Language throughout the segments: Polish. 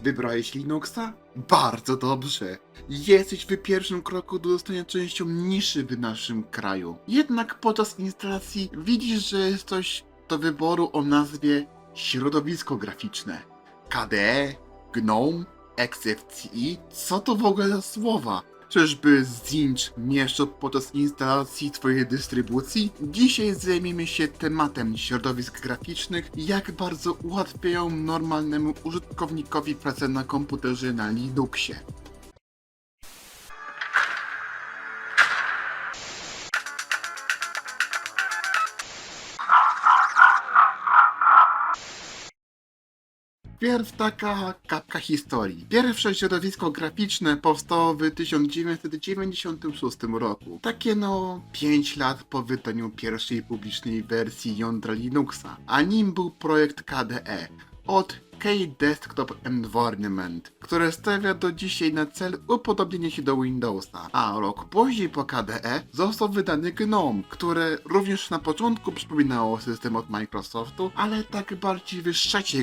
Wybrałeś Linuxa? Bardzo dobrze. Jesteś w pierwszym kroku do zostania częścią niszy w naszym kraju. Jednak podczas instalacji widzisz, że jest coś do wyboru o nazwie środowisko graficzne. KDE, GNOME, XFCE, co to w ogóle za słowa? Czyżby Zinch mieszczał podczas instalacji twojej dystrybucji? Dzisiaj zajmiemy się tematem środowisk graficznych jak bardzo ułatwiają normalnemu użytkownikowi pracę na komputerze na Linuxie. Pierw taka kapka historii. Pierwsze środowisko graficzne powstało w 1996 roku. Takie no 5 lat po wydaniu pierwszej publicznej wersji jądra Linuxa, a nim był projekt KDE od K-Desktop Environment, które stawia do dzisiaj na cel upodobnienie się do Windowsa, a rok później po KDE został wydany GNOME, które również na początku przypominało system od Microsoftu, ale tak bardziej w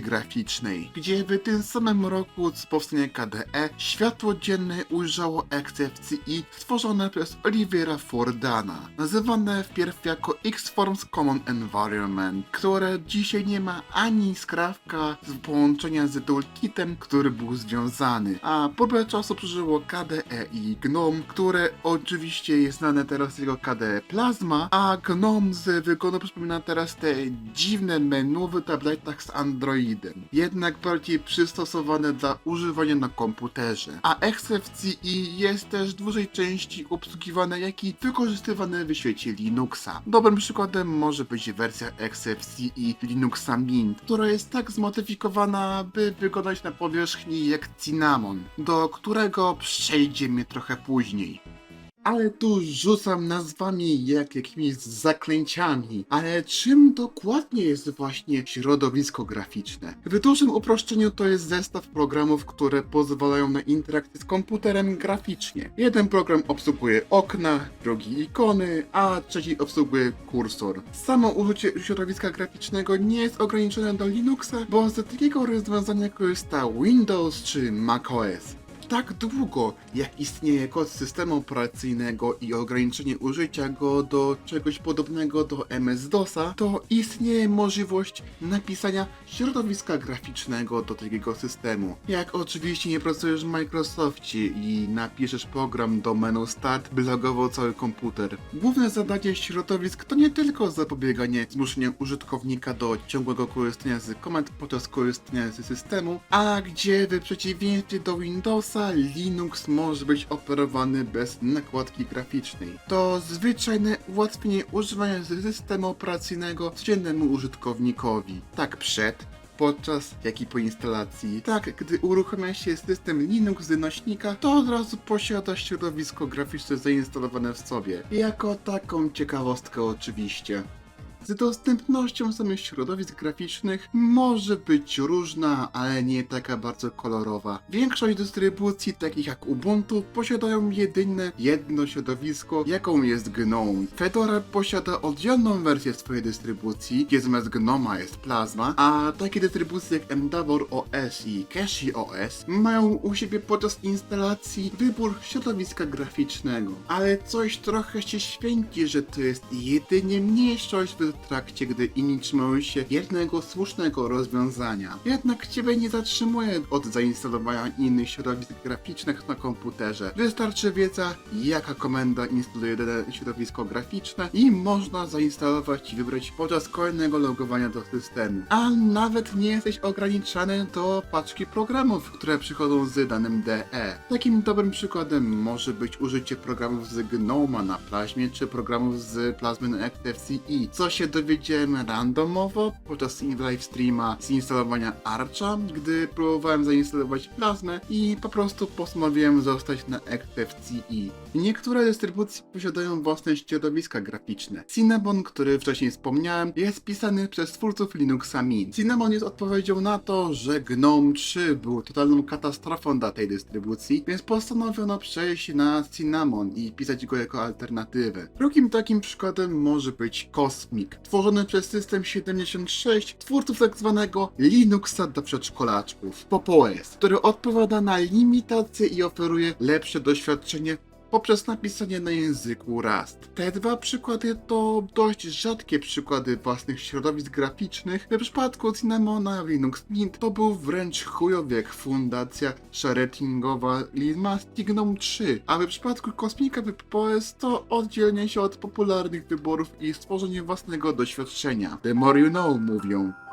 graficznej, gdzie w tym samym roku z powstania KDE światło dzienne ujrzało XFCE stworzone przez Olivera Fordana, nazywane wpierw jako Xforms Common Environment, które dzisiaj nie ma ani skrawka z połączenia z toolkitem, który był związany, a próbę czasu przeżyło KDE i GNOME, które oczywiście jest znane teraz jako KDE Plasma, a GNOME z wyglądu przypomina teraz te dziwne menu w tabletach z Androidem, jednak bardziej przystosowane dla używania na komputerze. A XFCE jest też w dużej części obsługiwane, jak i wykorzystywane w świecie Linuxa. Dobrym przykładem może być wersja XFCE Linuxa Mint, która jest tak zmodyfikowana, by wyglądać na powierzchni jak Cinnamon, do którego przejdziemy trochę później. Ale tu rzucam nazwami jak jakimiś zaklęciami. Ale czym dokładnie jest właśnie środowisko graficzne? W dużym uproszczeniu to jest zestaw programów, które pozwalają na interakcję z komputerem graficznie. Jeden program obsługuje okna, drugi ikony, a trzeci obsługuje kursor. Samo użycie środowiska graficznego nie jest ograniczone do Linuxa, bo z takiego rozwiązania korzysta Windows czy macOS. Tak długo, jak istnieje kod systemu operacyjnego i ograniczenie użycia go do czegoś podobnego do MS-DOSa, to istnieje możliwość napisania środowiska graficznego do takiego systemu. Jak oczywiście nie pracujesz w Microsoftie i napiszesz program do menu Start, by logował cały komputer. Główne zadanie środowisk to nie tylko zapobieganie zmuszeniu użytkownika do ciągłego korzystania z komend podczas korzystania z systemu, a gdzie w przeciwieństwie do Windowsa Linux może być operowany bez nakładki graficznej. To zwyczajne ułatwienie używania systemu operacyjnego codziennemu użytkownikowi. Tak przed, podczas, jak i po instalacji. Tak, gdy uruchamia się system Linux z nośnika, to od razu posiada środowisko graficzne zainstalowane w sobie. Jako taką ciekawostkę oczywiście. Z dostępnością samych środowisk graficznych może być różna, ale nie taka bardzo kolorowa. Większość dystrybucji, takich jak Ubuntu, posiadają jedynie jedno środowisko, jaką jest GNOME. Fedora posiada oddzielną wersję swojej dystrybucji, gdzie zamiast GNOMA jest Plasma, a takie dystrybucje jak Endeavour OS i Cashy OS mają u siebie podczas instalacji wybór środowiska graficznego. Ale coś trochę się święci, że to jest jedynie mniejszość w trakcie, gdy inni trzymają się jednego słusznego rozwiązania. Jednak Ciebie nie zatrzymuje od zainstalowania innych środowisk graficznych na komputerze. Wystarczy wiedza, jaka komenda instaluje dane środowisko graficzne i można zainstalować i wybrać podczas kolejnego logowania do systemu. A nawet nie jesteś ograniczany do paczki programów, które przychodzą z danym DE. Takim dobrym przykładem może być użycie programów z Gnoma na Plaźmie, czy programów z Plasmy na XFCE, co się dowiedziałem randomowo podczas live streama z instalowania Archa, gdy próbowałem zainstalować Plasmę i po prostu postanowiłem zostać na XFCE. Niektóre dystrybucje posiadają własne środowiska graficzne. Cinnamon, który wcześniej wspomniałem, jest pisany przez twórców Linuxa Mint. Cinnamon jest odpowiedzią na to, że GNOME 3 był totalną katastrofą dla tej dystrybucji, więc postanowiono przejść na Cinnamon i pisać go jako alternatywę. Drugim takim przykładem może być Cosmic, Cosmic, tworzony przez System 76, twórców tak zwanego Linuxa dla przedszkolaczków, PopOS, który odpowiada na limitacje i oferuje lepsze doświadczenie poprzez napisanie na języku Rust. Te dwa przykłady to dość rzadkie przykłady własnych środowisk graficznych. W przypadku Cinnamona Linux Mint to był wręcz chujowy jak fundacja sharetingowa Linmastic GNOME 3, a w przypadku Kosmika WPOS to oddzielenie się od popularnych wyborów i stworzenie własnego doświadczenia. The more you know, mówią.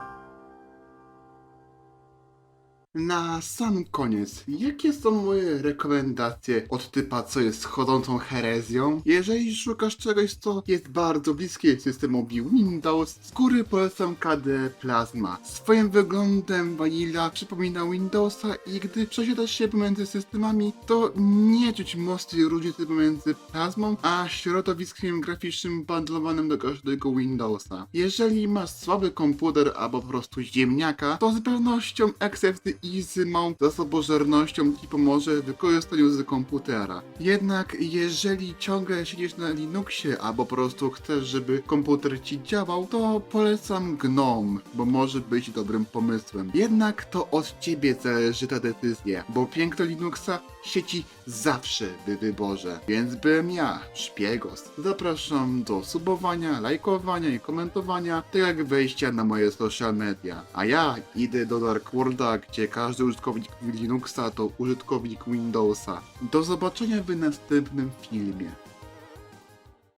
Na sam koniec, jakie są moje rekomendacje od typa, co jest chodzącą herezją? Jeżeli szukasz czegoś, co jest bardzo bliskie systemowi Windows, z góry polecam KDE Plasma. Swoim wyglądem Vanilla przypomina Windowsa i gdy przesiadasz się pomiędzy systemami, to nie czuć mocnej różnicy pomiędzy Plasmą a środowiskiem graficznym bundlowanym do każdego Windowsa. Jeżeli masz słaby komputer albo po prostu ziemniaka, to z pewnością Accept Easy Mount zasobożernością ci pomoże w wykorzystaniu z komputera. Jednak jeżeli ciągle siedzisz na Linuxie albo po prostu chcesz, żeby komputer ci działał, to polecam GNOME, bo może być dobrym pomysłem. Jednak to od ciebie zależy ta decyzja, bo piękno Linuxa sieci zawsze w wyborze. Więc byłem ja, Szpiegos. Zapraszam do subowania, lajkowania i komentowania, tak jak wejścia na moje social media. A ja idę do Dark Worlda, gdzie każdy użytkownik Linuxa to użytkownik Windowsa. Do zobaczenia w następnym filmie.